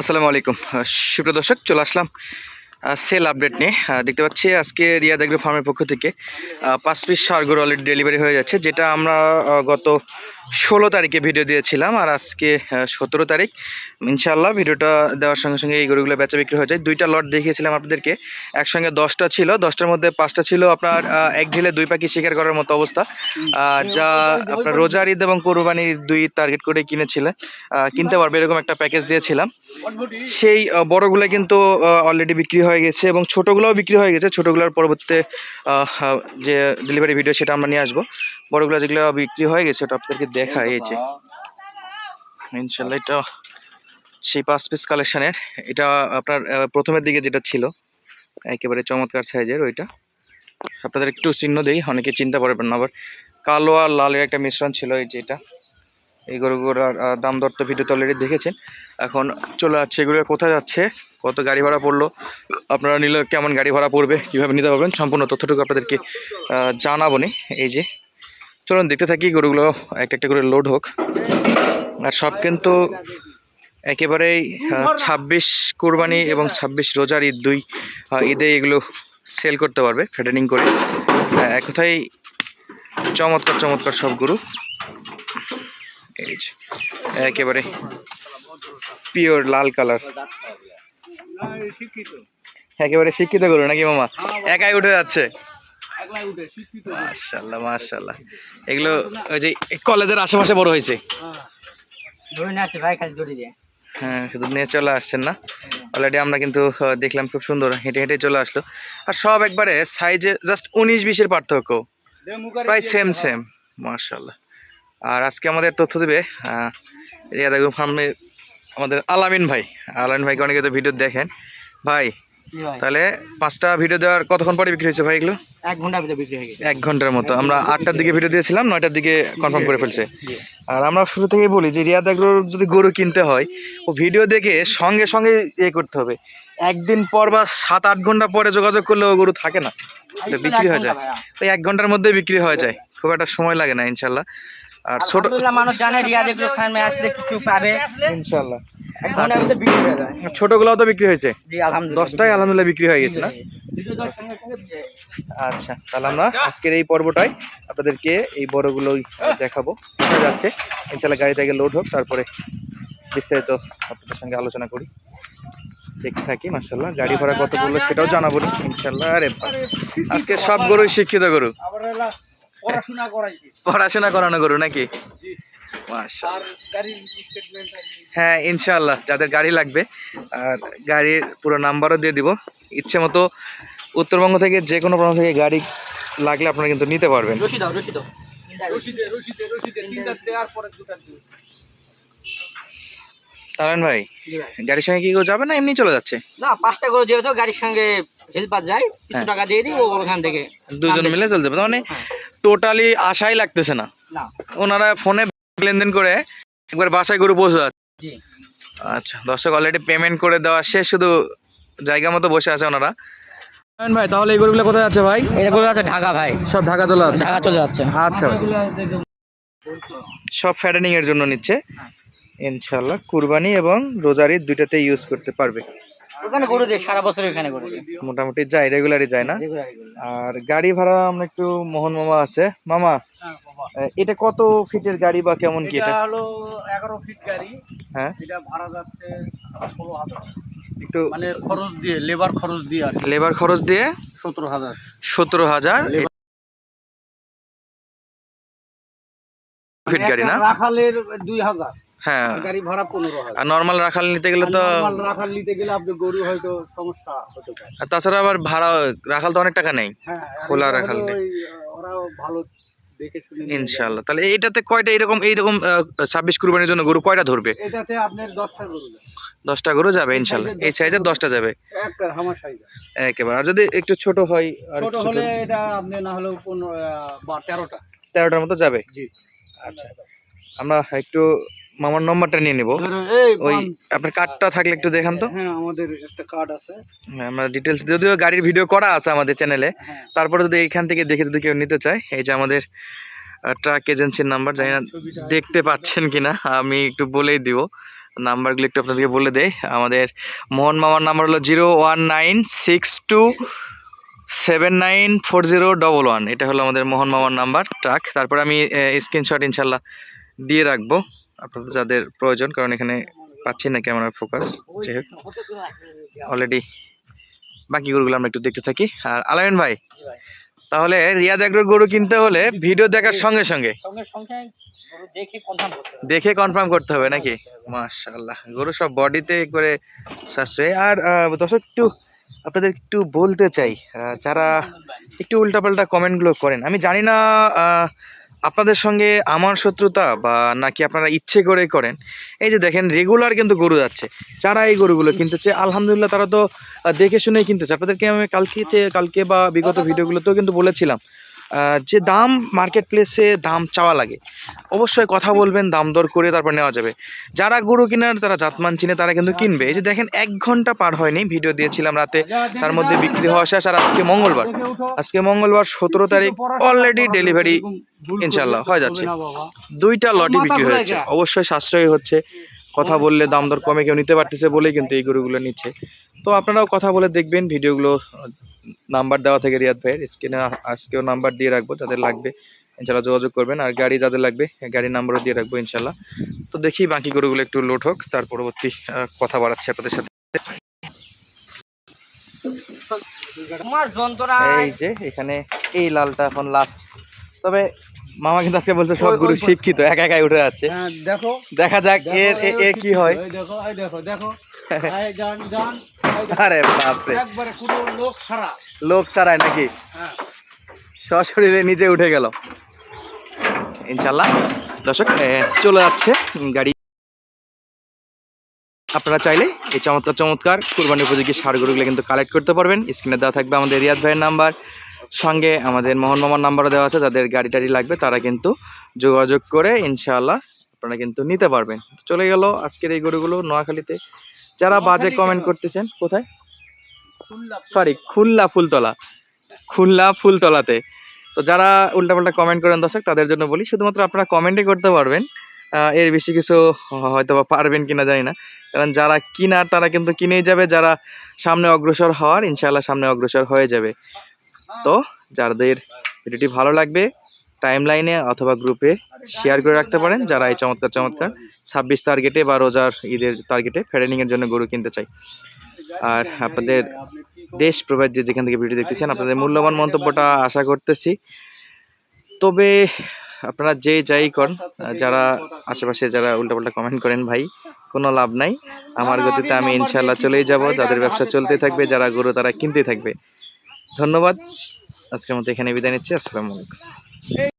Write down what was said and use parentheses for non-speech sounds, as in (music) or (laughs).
আসসালামু আলাইকুম। সুপ্রিয় দর্শক, চলে আসলাম সেল আপডেট নিয়ে। দেখতে পাচ্ছি আজকে রিয়া এগ্রো ফার্মের পক্ষ থেকে পাঁচ পিস সারগুলো অলরেডি ডেলিভারি হয়ে যাচ্ছে, যেটা আমরা গত ষোলো তারিখে ভিডিও দিয়েছিলাম আর আজকে সতেরো তারিখ। ইনশাল্লাহ ভিডিওটা দেওয়ার সঙ্গে সঙ্গে এই গরুগুলো বেচা বিক্রি হয়ে যায়। দুইটা লট দেখিয়েছিলাম আপনাদেরকে। একসঙ্গে দশটা ছিল, দশটার মধ্যে পাঁচটা ছিল আপনার এক ঢিলে দুই পাখি শিকার করার মতো অবস্থা। যা আপনার রোজার ঈদ এবং কোরবানি দুই টার্গেট করে কিনেছিলেন কিনতে পারবে এরকম একটা প্যাকেজ দিয়েছিলাম। সেই বড়গুলো কিন্তু অলরেডি বিক্রি হয়ে গেছে এবং ছোটোগুলোও বিক্রি হয়ে গেছে। ছোটোগুলোর পরবর্তীতে যে ডেলিভারি ভিডিও সেটা আমরা নিয়ে আসব। বড়গুলো যেগুলো বিক্রি হয়ে গেছে ওটা আপনাদেরকে দেখাই এই যে। ইনশাল্লাহ এটা সেই পাঁচ পিস কালেকশনের এটা আপনার প্রথমের দিকে যেটা ছিল, একেবারে চমৎকার সাইজের ওইটা। আপনাদের একটু চিহ্ন দেই, অনেকে চিনতে পারবেন না, আবার কালো আর লালের একটা মিশ্রণ ছিল এই যে এটা। এই গরুগুলোর দাম দর তো ভিডিওতে অলরেডি দেখেছেন। এখন চলে যাচ্ছে এগুলো কোথায় যাচ্ছে, কত গাড়ি ভাড়া পড়ল, আপনারা নিলে কেমন গাড়ি ভাড়া পড়বে, কীভাবে নিতে পারবেন, সম্পূর্ণ তথ্যটুকু আপনাদেরকে জানাব নি। এই যে চলুন, দেখতে থাকি, গরুগুলো একটা একটা করে লোড হোক। আর সব কিন্তু একেবারেই ছাব্বিশ কোরবানি এবং ছাব্বিশ রোজার ঈদ দুই ঈদে এগুলো সেল করতে পারবে ফ্যাটেনিং করে। এক কথায় চমৎকার চমৎকার সব গরু। এই যে, একেবারে পিওর লাল কালার একেবারে শিক্ষিত গরু নাকি মামা? একাই উঠে যাচ্ছে। মাশাল্লাহ মাশাল্লাহ এগুলো ওই যে কলেজের আশেপাশে বড় হয়েছে? দিয়ে। হ্যাঁ শুধু নিয়ে চলে আসছেন না? অলরেডি আমরা কিন্তু দেখলাম খুব সুন্দর হেঁটে হেঁটে চলে আসলো। আর সব একবারে সাইজে জাস্ট উনিশ বিশের পার্থক্য। প্রায় সেম সেম মার্শাল্লাহ আর আজকে আমাদের তথ্য দেবে ফার্মে আমাদের আলামিন ভাই। আলামিন ভাইকে অনেকে তো ভিডিও দেখেন। ভাই তাহলে পাঁচটা ভিডিও দেওয়ার কতক্ষণ পরে বিক্রি হয়েছে ভাই এগুলো? এক ভিতরে বিক্রি হয়ে গেছে। এক ঘণ্টার মতো। আমরা আটটার দিকে ভিডিও দিয়েছিলাম নয়টার দিকে কনফার্ম করে ফেলছে। আর আমরা শুরু থেকেই বলি যে রিয়াদ আগ্রোর যদি গরু কিনতে হয় ও ভিডিও দেখে সঙ্গে সঙ্গে ইয়ে করতে হবে। একদিন পর বা সাত আট ঘণ্টা পরে যোগাযোগ করলে ও গরু থাকে না। বিক্রি হয়ে যায়। ওই এক ঘণ্টার মধ্যে বিক্রি হয়ে যায়। খুব একটা সময় লাগে না ইনশাল্লাহ। আর ছোট মানুষ জানে রিয়াদ এগুলো ফার্মে আসলে কিছু পাবে। হয়ে যায়। ছোটগুলোও তো বিক্রি হয়েছে। জি আলহামদুলিল্লাহ। দশটাই আলহামদুলিল্লাহ বিক্রি হয়ে গেছে না। আচ্ছা তাহলে আমরা আজকের এই পর্বটাই আপনাদেরকে এই বড়গুলোই দেখাবো। যাচ্ছে। ইনশাল্লাহ গাড়ি থেকে লোড হোক তারপরে বিস্তারিত আপনাদের সঙ্গে আলোচনা করি। দেখতে থাকি মার্শাল্লাহ গাড়ি ভাড়া কত বলল সেটাও জানাব ইনশাল্লাহ আরে। আজকে সব গরুই শিক্ষিত গরু। পড়াশোনা করাইছি। পড়াশোনা করানো গরু নাকি? হ্যাঁ ইনশাল্লাহ যাদের গাড়ি লাগবে। আর গাড়ির পুরো নাম্বারও দিয়ে দিব। ইচ্ছে মতো উত্তরবঙ্গ থেকে যে কোনো প্রান্ত থেকে গাড়ি লাগলে আপনারা কিন্তু নিতে পারবেন। রশি দাও রশি দাও রশিদে রশিদে রশিদে তিনটা দেওয়ার পরে দুটা দিও তারান ভাই গাড়ির সঙ্গে কি কেউ যাবে না এমনি চলে যাচ্ছে? না পাঁচটা করে যেহেতু গাড়ির সঙ্গে হেল্পার যায় কিছু হ্যাঁ। টাকা দিয়ে দিই ওখান থেকে। দুজন মিলে চলে যাবে মানে হ্যাঁ। টোটালি আশাই লাগতেছে না। ওনারা ফোনে লেনদেন করে একবার বাসায় গরু পৌঁছে যাচ্ছে। আচ্ছা দর্শক অলরেডি পেমেন্ট করে দেওয়া শেষ শুধু জায়গা মতো বসে আছে ওনারা। ভাই তাহলে এই গরুগুলো কোথায় আছে ভাই? এগুলো আছে ঢাকা ভাই। সব ঢাকা চলে আছে ঢাকা চলে যাচ্ছে। আচ্ছা। সব ফ্যাটেনিং এর জন্য নিচ্ছে। ইনশাল্লাহ কুরবানি এবং রোজারি দুইটাতে ইউজ করতে পারবে। ওখানে গরু দিয়ে সারা বছর ওখানে গরু দিয়ে। মোটামুটি যায় রেগুলারই যায় না? আর গাড়ি ভাড়া আমরা একটু মোহন মামা আছে। মামা এটা কত ফিটের গাড়ি বা কেমন কি এটা এটা? হলো এগারো ফিট গাড়ি। হ্যাঁ। এটা ভাড়া যাচ্ছে ষোলো হাজার। একটু মানে খরচ দিয়ে লেবার খরচ দিয়ে আর লেবার খরচ দিয়ে? সতেরো হাজার। সতেরো হাজার ফিট গাড়ি না? রাখালের দুই হাজার। হ্যাঁ। গাড়ি ভাড়া পনেরো আর নর্মাল রাখাল নিতে গেলে তো নরমাল রাখাল নিতে গেলে আপনি গরু হয়তো সমস্যা হতে পারে। আর তাছাড়া আবার ভাড়া রাখাল তো অনেক টাকা নেই। হ্যাঁ খোলা রাখাল ওরাও ভালো দেখে শুনে নিয়ে তাহলে এইটাতে কয়টা এরকম এইরকম ছাব্বিশ কুরবানির জন্য গরু কয়টা ধরবে? এটাতে আপনার দশটা গরু। দশটা গরু যাবে ইনশাল্লাহ এই সাইজের দশটা যাবে। একেবারে। আর যদি একটু ছোট হয় আর ছোট হলে এটা আপনি না হলেও তেরোটা। তেরোটার মতো যাবে? জি। আচ্ছা। আমরা একটু মামার নম্বরটা নিয়ে নিব। ওই আপনার কার্ডটা থাকলে একটু দেখান তো। হ্যাঁ আমাদের একটা কার্ড আছে। হ্যাঁ, আমরা ডিটেলস যদিও গাড়ির ভিডিও করা আছে আমাদের চ্যানেলে তারপরে যদি এইখান থেকে দেখে যদি কেউ নিতে চায় এই যে আমাদের ট্রাক এজেন্সির নাম্বার জানি না দেখতে পাচ্ছেন কিনা আমি একটু বলেই দিব। নাম্বারগুলো একটু আপনাদেরকে বলে দেয় আমাদের মোহন মামার নাম্বার হলো zero one nine six two seven nine four zero double one এটা হলো আমাদের মোহন মামার নাম্বার ট্রাক তারপর আমি স্ক্রিনশট ইনশাল্লাহ দিয়ে রাখব। আপনাদের যাদের প্রয়োজন কারণ এখানে পাচ্ছি না ক্যামেরার ফোকাস যাই হোক। অলরেডি বাকি গরুগুলো আমরা একটু দেখতে থাকি। আর আলামিন ভাই তাহলে রিয়াদ এগ্রোর গরু কিনতে হলে ভিডিও দেখার সঙ্গে সঙ্গে দেখে কনফার্ম করতে হবে। নাকি? মাশাল্লাহ গরু সব বডিতে করে সাশ্রয়। আর দর্শক একটু আপনাদের একটু বলতে চাই যারা একটু উল্টাপাল্টা কমেন্টগুলো করেন। আমি জানি না আপনাদের সঙ্গে আমার শত্রুতা বা নাকি আপনারা ইচ্ছে করে করেন? এই যে দেখেন রেগুলার কিন্তু গরু যাচ্ছে। যারা এই গরুগুলো কিনতেছে। আলহামদুলিল্লাহ তারা তো দেখে শুনেই কিনতেছে। আপনাদেরকে আমি কালকে কালকে বা বিগত ভিডিওগুলোতেও কিন্তু বলেছিলাম। যে দাম মার্কেট প্লেসে দাম চাওয়া লাগে অবশ্যই কথা বলবেন দাম দর করে তারপর নেওয়া যাবে। যারা গরু কিনার তারা জাতমান চিনে তারা কিন্তু কিনবে। এই যে দেখেন এক ঘণ্টা পার হয়নি ভিডিও দিয়েছিলাম রাতে তার মধ্যে বিক্রি হওয়া শেষ আর আজকে মঙ্গলবার। আজকে মঙ্গলবার সতেরো তারিখ অলরেডি ডেলিভারি ইনশাল্লাহ হয়ে যাচ্ছে। দুইটা লটই বিক্রি হয়েছে। অবশ্যই সাশ্রয়ী হচ্ছে। কথা বললে দাম দর কমে কেউ নিতে পারতেছে বলেই কিন্তু এই গরুগুলো নিচ্ছে। তো আপনারাও কথা বলে দেখবেন ভিডিওগুলো নাম্বার দেওয়া থেকে রিয়াদ ভাইয়ের। স্ক্রিনে আজকেও নাম্বার দিয়ে রাখব যাদের লাগবে ইনশাল্লাহ যোগাযোগ করবেন। আর গাড়ি যাদের লাগবে গাড়ির নাম্বারও দিয়ে রাখব ইনশাল্লাহ তো দেখি বাকি গরুগুলো একটু লোড হোক তার পরবর্তী কথা বাড়াচ্ছি আপনাদের সাথে। এই যে এখানে এই লালটা এখন লাস্ট তবে মামা কিন্তু আজকে বলছে সব গরু শিক্ষিত একা একাই উঠে যাচ্ছে। হ্যাঁ দেখো। দেখা যাক এর এ- কি হয়। দেখো এই দেখো দেখো। (laughs) এই দেখো। আরে বাপরে। একবারে কোনো লোক ছাড়া। লোক সারায় নাকি? হ্যাঁ। সশরীরে নিজে উঠে গেল। ইনশাল্লাহ। দর্শক চলে যাচ্ছে গাড়ি। আপনারা চাইলে এই চমৎকার চমৎকার কুরবানি উপযোগী সার গরুগুলো কিন্তু কালেক্ট করতে পারবেন। স্ক্রিনে দেওয়া থাকবে আমাদের রিয়াদ ভাইয়ের নাম্বার। সঙ্গে আমাদের মোহন মামার নাম্বারও দেওয়া আছে যাদের গাড়ি টাড়ি লাগবে তারা কিন্তু যোগাযোগ করে ইনশাআল্লাহ আপনারা কিন্তু নিতে পারবেন। চলে গেল আজকের এই গরুগুলো নোয়াখালীতে। যারা বাজে কমেন্ট করতেছেন কোথায়? সরি খুলনা ফুলতলা। খুলনা ফুলতলাতে। তো যারা উল্টাপাল্টা কমেন্ট করেন দর্শক তাদের জন্য বলি শুধুমাত্র আপনারা কমেন্টই করতে পারবেন। এর বেশি কিছু হয়তো বা পারবেন কিনা জানি না। কারণ যারা কিনার তারা কিন্তু কিনেই যাবে। যারা সামনে অগ্রসর হওয়ার ইনশাআল্লাহ সামনে অগ্রসর হয়ে যাবে। তো যাদের ভিডিওটি ভালো লাগবে টাইম লাইনে অথবা গ্রুপে শেয়ার করে রাখতে পারেন যারা এই চমৎকার চমৎকার ছাব্বিশ টার্গেটে বা রোজার ঈদের টার্গেটে ফেডারিংয়ের জন্য গরু কিনতে চাই আর আপনাদের দেশ প্রবাদ যে যেখান থেকে ভিডিও দেখতেছেন, আপনাদের মূল্যবান মন্তব্যটা আশা করতেছি। তবে আপনারা যে যাই করেন, যারা আশেপাশে যারা উল্টাপাল্টা কমেন্ট করেন, ভাই, কোনো লাভ নাই। আমার গতিতে আমি ইনশাল্লাহ চলেই যাব। যাদের ব্যবসা চলতে থাকবে, যারা গরু তারা কিনতে থাকবে। ধন্যবাদ। আজকের মতো এখানে বিদায় নিচ্ছি। আসসালামু আলাইকুম।